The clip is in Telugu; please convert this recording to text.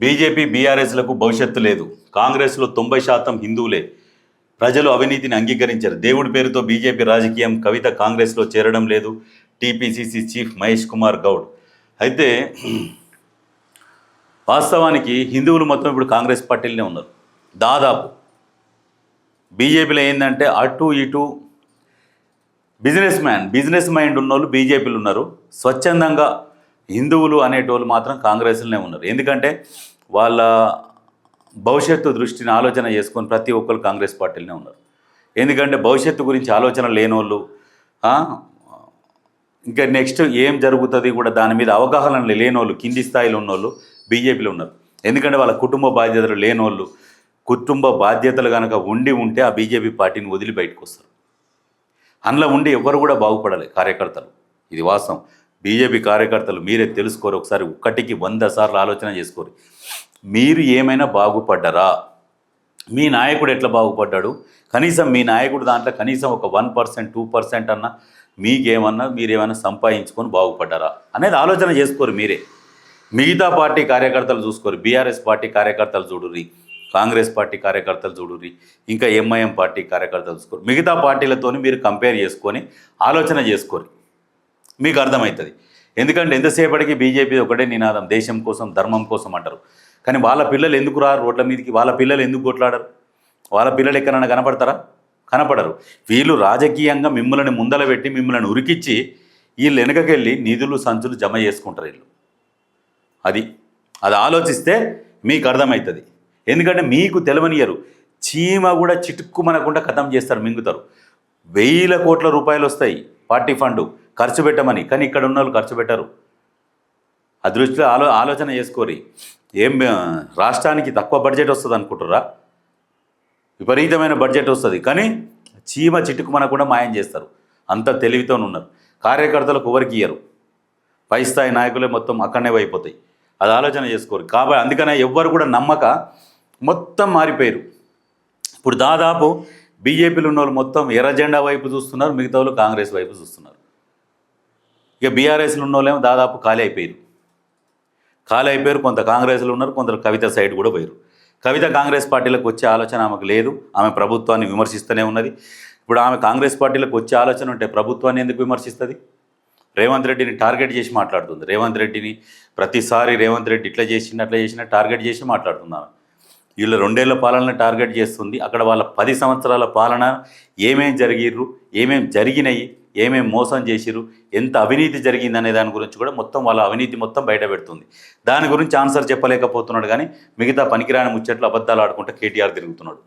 బీజేపీ బీఆర్ఎస్లకు భవిష్యత్తు లేదు. కాంగ్రెస్లో తొంభై శాతం హిందువులే. ప్రజలు అవినీతిని అంగీకరించారు. దేవుడి పేరుతో బీజేపీ రాజకీయం కవిత కాంగ్రెస్లో చేరడం లేదు. TPCC chief Mahesh Kumar Goud. అయితే వాస్తవానికి హిందువులు మొత్తం ఇప్పుడు కాంగ్రెస్ పార్టీలోనే ఉన్నారు. దాదాపు బీజేపీలో ఏంటంటే అటు ఇటు బిజినెస్ మ్యాన్ బిజినెస్ మైండ్ ఉన్నోళ్ళు బీజేపీలు ఉన్నారు. స్వచ్ఛందంగా హిందువులు అనేటోళ్ళు మాత్రం కాంగ్రెస్లోనే ఉన్నారు. ఎందుకంటే వాళ్ళ భవిష్యత్తు దృష్టిని ఆలోచన చేసుకొని ప్రతి ఒక్కరు కాంగ్రెస్ పార్టీలోనే ఉన్నారు. ఎందుకంటే భవిష్యత్తు గురించి ఆలోచన లేనోళ్ళు ఇంకా నెక్స్ట్ ఏం జరుగుతుంది కూడా దాని మీద అవగాహన లేనోళ్ళు కింది స్థాయిలో ఉన్నోళ్ళు బీజేపీలో ఉన్నారు. ఎందుకంటే వాళ్ళ కుటుంబ బాధ్యతలు లేనోళ్ళు కుటుంబ బాధ్యతలు కనుక ఉండి ఉంటే ఆ బీజేపీ పార్టీని వదిలి బయటకు వస్తారు. అందులో ఉండి ఎవ్వరు కూడా బాగుపడాలి కార్యకర్తలు. ఇది వాస్తవం. బీజేపీ కార్యకర్తలు మీరే తెలుసుకోరు. ఒకసారి ఒక్కటికి వంద సార్లు ఆలోచన చేసుకోరు. మీరు ఏమైనా బాగుపడ్డరా? మీ నాయకుడు ఎట్లా బాగుపడ్డాడు? కనీసం మీ నాయకుడు దాంట్లో కనీసం ఒక వన్ పర్సెంట్ టూ పర్సెంట్ అన్నా మీకేమన్నా మీరేమైనా సంపాదించుకొని బాగుపడ్డారా? అనేది ఆలోచన చేసుకోరు మీరే. మిగతా పార్టీ కార్యకర్తలు చూసుకోరు. బీఆర్ఎస్ పార్టీ కార్యకర్తలు చూడుర్రి. కాంగ్రెస్ పార్టీ కార్యకర్తలు చూడుర్రి. ఇంకా ఎంఐఎం పార్టీ కార్యకర్తలు చూసుకోరు. మిగతా పార్టీలతోని మీరు కంపేర్ చేసుకొని ఆలోచన చేసుకోరు. మీకు అర్థమవుతుంది. ఎందుకంటే ఎంతసేపటికి బీజేపీ ఒకటే నినాదం దేశం కోసం ధర్మం కోసం అంటారు. కానీ వాళ్ళ పిల్లలు ఎందుకు రారు రోడ్ల మీదకి? వాళ్ళ పిల్లలు ఎందుకు కొట్లాడరు? వాళ్ళ పిల్లలు ఎక్కడైనా కనపడతారా? కనపడరు. వీళ్ళు రాజకీయంగా మిమ్మల్ని ముందల పెట్టి మిమ్మల్ని ఉరికిచ్చి వీళ్ళు వెనకకెళ్ళి నిధులు సంచులు జమ చేసుకుంటారు వీళ్ళు. అది అది ఆలోచిస్తే మీకు అర్థమవుతుంది. ఎందుకంటే మీకు తెలవనియరు చీమ కూడా చిటుక్కుమనకుండా కథం చేస్తారు మింగుతారు. వేల కోట్ల రూపాయలు వస్తాయి పార్టీ ఫండు. ఖర్చు పెట్టమని. కానీ ఇక్కడ ఉన్న వాళ్ళు ఖర్చు పెట్టరు. ఆ దృష్టిలో ఆలో ఆలోచన చేసుకోరి. ఏం రాష్ట్రానికి తక్కువ బడ్జెట్ వస్తుంది అనుకుంటారా విపరీతమైన బడ్జెట్ వస్తుంది. కానీ చీమ చిట్టుకుమనకుండా మాయం చేస్తారు. అంత తెలివితో ఉన్నారు కార్యకర్తలకు ఎవరికి ఇయ్యరు? పై స్థాయి నాయకులే మొత్తం అక్కడనే అయిపోతాయి. అది ఆలోచన చేసుకోరు. కాబట్టి అందుకనే ఎవ్వరు కూడా నమ్మక మొత్తం మారిపోయారు ఇప్పుడు దాదాపు బీజేపీలో ఉన్న వాళ్ళు మొత్తం ఎర్ర జెండా వైపు చూస్తున్నారు. మిగతా వాళ్ళు కాంగ్రెస్ వైపు చూస్తున్నారు. ఇక బీఆర్ఎస్లో ఉన్న వాళ్ళేమో దాదాపు ఖాళీ అయిపోయారు. ఖాళీ అయిపోయారు కొంత కాంగ్రెస్లో ఉన్నారు కొందరు కవిత సైడ్ కూడా పోయారు. కవిత కాంగ్రెస్ పార్టీలకు వచ్చే ఆలోచన ఆమెకు లేదు ఆమె ప్రభుత్వాన్ని విమర్శిస్తూనే ఉన్నది. ఇప్పుడు ఆమె కాంగ్రెస్ పార్టీలకు వచ్చే ఆలోచన ఉంటే ప్రభుత్వాన్ని ఎందుకు విమర్శిస్తుంది? రేవంత్ రెడ్డిని టార్గెట్ చేసి మాట్లాడుతుంది. రేవంత్ రెడ్డిని ప్రతిసారి రేవంత్ రెడ్డి ఇట్లా చేసిన అట్లా చేసిన టార్గెట్ చేసి మాట్లాడుతుంది ఆమె. వీళ్ళు రెండేళ్ళ పాలన టార్గెట్ చేస్తుంది. అక్కడ వాళ్ళ పది సంవత్సరాల పాలన ఏమేం జరిగిర్రు ఏమేం జరిగినాయి ఏమేం మోసం చేసిర్రు ఎంత అవినీతి జరిగింది అనే దాని గురించి కూడా మొత్తం వాళ్ళ అవినీతి మొత్తం బయట పెడుతుంది. దాని గురించి ఆన్సర్ చెప్పలేకపోతున్నాడు కానీ మిగతా పనికిరాని ముచ్చట్లు అబద్ధాలు ఆడుకుంటూ కేటీఆర్ తిరుగుతున్నాడు.